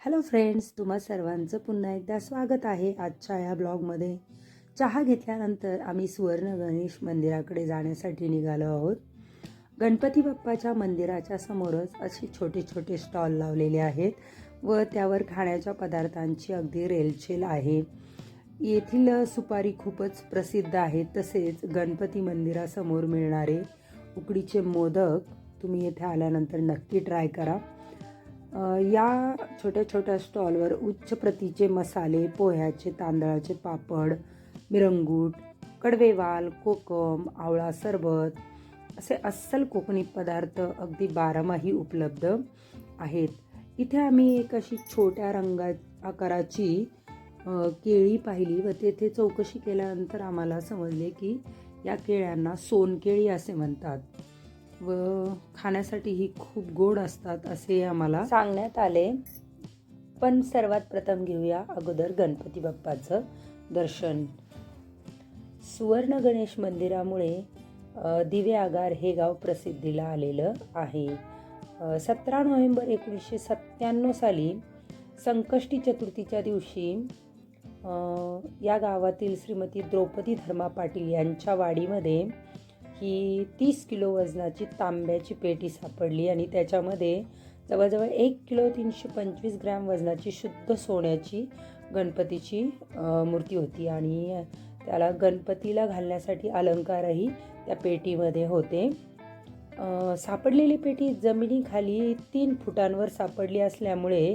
Hello friends तुम्हा सर्वांचं पुन्हा एकदा स्वागत आहे आजच्या या ब्लॉगमध्ये. चहा घेतल्यानंतर आम्ही सुवर्ण गणेश मंदिराकडे जाण्यासाठी निघालो आहोत. गणपती बाप्पाच्या मंदिराच्या समोरच असे छोटे छोटे स्टॉल लावलेले आहेत व त्यावर खाण्याच्या पदार्थांची अगदी रेलचेल आहे. येथील सुपारी खूपच प्रसिद्ध आहे तसेच गणपती मंदिरासमोर मिळणारे उकडीचे मोदक तुम्ही येथे आल्यानंतर नक्की ट्राय करा. या छोट्या छोट्या स्टॉलवर उच्च प्रतीचे मसाले पोह्याचे तांदळाचे पापड मिरंगूट कडवेवाल कोकम आवळा सरबत असे अस्सल कोकणी पदार्थ अगदी बारमाही उपलब्ध आहेत. इथे आम्ही एक अशी छोट्या रंगा आकाराची केळी पाहिली व तेथे चौकशी केल्यानंतर आम्हाला समजले की या केळ्यांना सोनकेळी असे म्हणतात. व खाण्यासाठी ही खूप गोड असतात असे आम्हाला सांगण्यात आले. पण सर्वात प्रथम घेऊया अगोदर गणपती बाप्पाचं दर्शन. सुवर्ण गणेश मंदिरामुळे दिवे आगार हे गाव प्रसिद्धीला आलेलं आहे. सतरा नोव्हेंबर एकोणीसशे सत्त्याण्णव साली संकष्टी चतुर्थीच्या दिवशी या गावातील श्रीमती द्रौपदी धर्मा पाटील यांच्या वाडीमध्ये की तीस किलो वजनाची तांब्याची पेटी सापडली आणि त्याच्यामध्ये जवळजवळ एक किलो तीनशे पंचवीस ग्रॅम वजनाची शुद्ध सोन्याची गणपतीची मूर्ती होती. आणि त्याला गणपतीला घालण्यासाठी अलंकारही त्या पेटीमध्ये होते. सापडलेली पेटी जमिनीखाली तीन फुटांवर सापडली असल्यामुळे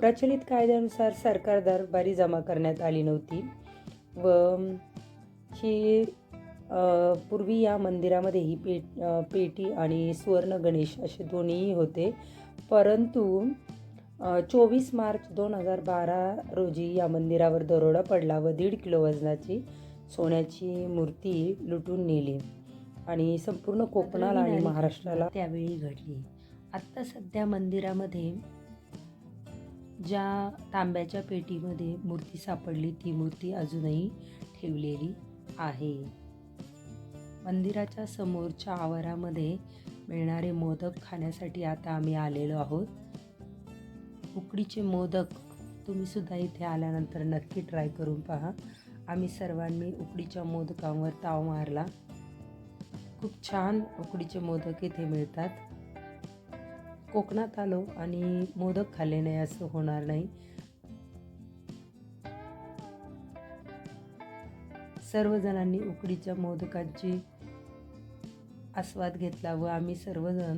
प्रचलित कायद्यानुसार सरकार दरबारी जमा करण्यात आली नव्हती. व ही पूर्वी या मंदिरामध्ये ही पेट अ, पेटी आणि सुवर्ण गणेश असे दोन्हीही होते. परंतु चोवीस मार्च दोन हजार बारा रोजी या मंदिरावर दरोडा पडला व दीड किलो वजनाची सोन्याची मूर्ती लुटून नेली आणि संपूर्ण कोकणाला आणि महाराष्ट्राला त्यावेळी घडली. आत्ता सध्या मंदिरामध्ये ज्या तांब्याच्या पेटीमध्ये मूर्ती सापडली ती मूर्ती अजूनही ठेवलेली आहे. मंदिराच्या समोरच्या आवारामध्ये मिळणारे मोदक खाण्यासाठी आता आम्ही आलेलो आहोत. उकडीचे मोदक तुम्ही सुद्धा इथे आल्यानंतर नक्की ट्राय करून पहा. आम्ही सर्वांनी उकडीच्या मोदकांवर ताव मारला. खूप छान उकडीचे मोदक इथे मिळतात. कोकणात आलो आणि मोदक खाल्ले नाही असं होणार नाही. सर्वजणांनी उकडीच्या मोदकांची आस्वाद घेतला व आम्ही सर्वजण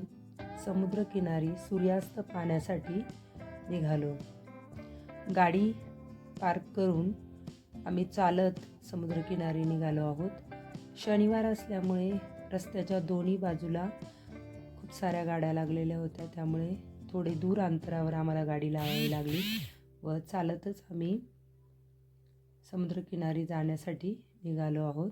समुद्रकिनारी सूर्यास्त पाहण्यासाठी निघालो. गाडी पार्क करून आम्ही चालत समुद्रकिनारी निघालो आहोत. शनिवार असल्यामुळे रस्त्याच्या दोन्ही बाजूला खूप साऱ्या गाड्या लागलेल्या होत्या. त्यामुळे थोडे दूर अंतरावर आम्हाला गाडी लावावी लागली व चालतच आम्ही समुद्रकिनारी जाण्यासाठी निघालो आहोत.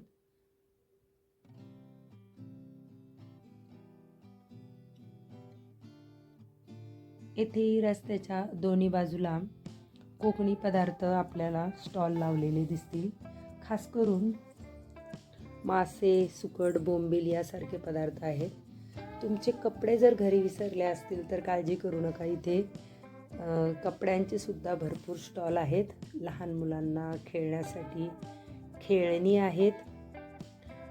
येथेही रस्त्याच्या दोन्ही बाजूला कोकणी पदार्थ आपल्याला स्टॉल लावलेले दिसतील. खास करून मासे सुकट बोंबील यासारखे पदार्थ आहेत. तुमचे कपडे जर घरी विसरले असतील तर काळजी करू नका. इथे कपड्यांचे सुद्धा भरपूर स्टॉल आहेत. लहान मुलांना खेळण्यासाठी खेळणी आहेत.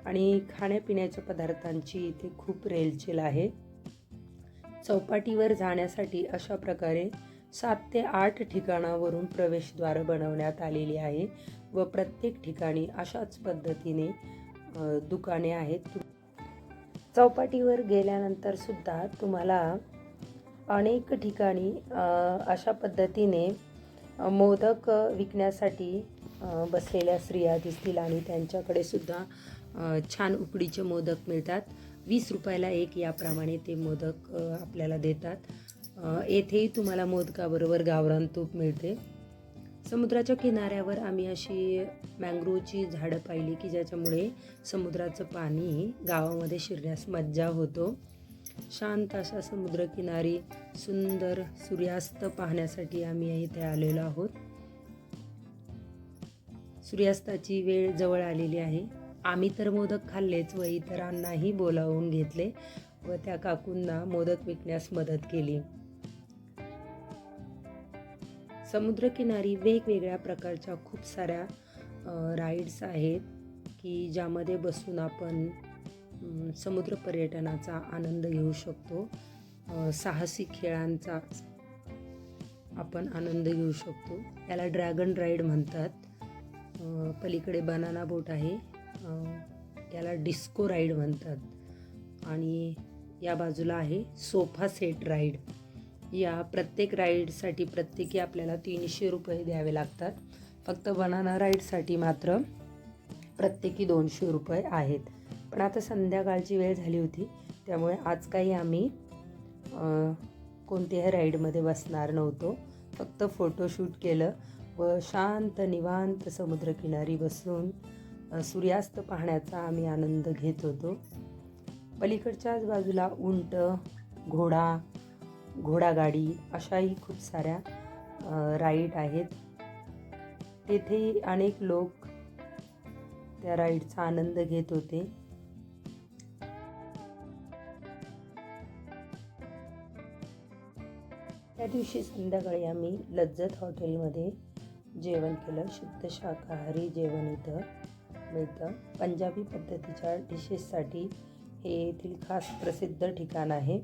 आणि खाण्यापिण्याच्या पदार्थांची इथे खूप रेलचेल आहे. चौपाटीवर जाण्यासाठी अशा प्रकारे सात ते आठ ठिकाणावरून प्रवेशद्वार बनवण्यात आलेली आहे व प्रत्येक ठिकाणी अशाच पद्धतीने दुकाने आहेत. चौपाटीवर गेल्यानंतर सुद्धा तुम्हाला अनेक ठिकाणी अशा पद्धतीने मोदक विकण्यासाठी बसलेल्या स्त्रिया दिसतील आणि त्यांच्याकडे सुद्धा छान उकडीचे मोदक मिळतात. वीस रुपयाला एक याप्रमाणे ते मोदक आपल्याला देतात. येथेही तुम्हाला मोदकाबरोबर गावरान तूप मिळते. समुद्राच्या किनाऱ्यावर आम्ही अशी मँग्रोवची झाडं पाहिली की ज्याच्यामुळे समुद्राचं पाणी गावामध्ये शिरण्यास मज्जा होतो. शांत अशा समुद्रकिनारी सुंदर सूर्यास्त पाहण्यासाठी आम्ही इथे आलेलो आहोत. सूर्यास्ताची वेळ जवळ आलेली आहे. आम्ही तर मोदक खाल्लेच व इतरांनाही बोलावून घेतले व त्या काकूंना मोदक विकण्यास मदत केली. समुद्रकिनारी वेगवेगळ्या प्रकारच्या खूप साऱ्या राईड्स आहेत की ज्यामध्ये बसून आपण समुद्र पर्यटनाचा आनंद घेऊ शकतो. साहसी खेळांचा आपण आनंद घेऊ शकतो. याला ड्रॅगन राईड म्हणतात. पलीकडे बनाना बोट आहे. याला डिस्को राईड म्हणतात. आणि या बाजूला आहे सोफा सेट राईड या प्रत्येक राईडसाठी प्रत्येकी आपल्याला तीनशे रुपये द्यावे लागतात. फक्त बनाना राईडसाठी मात्र प्रत्येकी दोनशे रुपये आहेत. पण आता संध्याकाळची वेळ झाली होती त्यामुळे आज काही आम्ही कोणत्याही राईडमध्ये बसणार नव्हतो. फक्त फोटोशूट केलं व शांत निवांत समुद्रकिनारी बसून सूर्यास्त पाहण्याचा आम्ही आनंद घेत होतो. पलीकडच्याच बाजूला उंट घोडा घोडागाडी अशाही खूप साऱ्या राईड आहेत. तेथे अनेक लोक त्या राईडचा आनंद घेत होते. त्या दिवशी संध्याकाळी आम्ही लज्जत हॉटेलमध्ये जेवण केलं. शुद्ध शाकाहारी जेवण इथं. मिळतं. पंजाबी पद्धतीच्या डिशेससाठी हे येथील खास प्रसिद्ध ठिकाण आहे.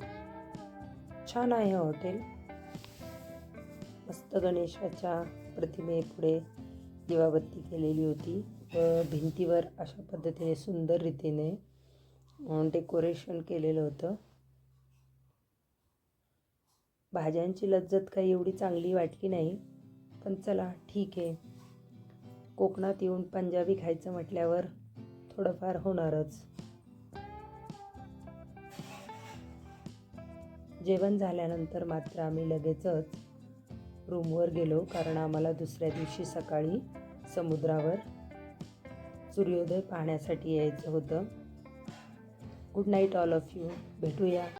छान आहे हो हॉटेल मस्त गणेशाच्या प्रतिमेपुढे दिवाबत्ती केलेली होती. व भिंतीवर अशा पद्धतीने सुंदर रीतीने डेकोरेशन केलेलं होतं. भाज्यांची लज्जत काही एवढी चांगली वाटली नाही. पण चला ठीक आहे. कोकणात येऊन पंजाबी खायचं म्हटल्यावर थोडंफार होणारच. जेवण झाल्यानंतर मात्र आम्ही लगेचच रूमवर गेलो कारण आम्हाला दुसऱ्या दिवशी सकाळी समुद्रावर सूर्योदय पाहण्यासाठी यायचं होतं. Good night all of you भेटूया.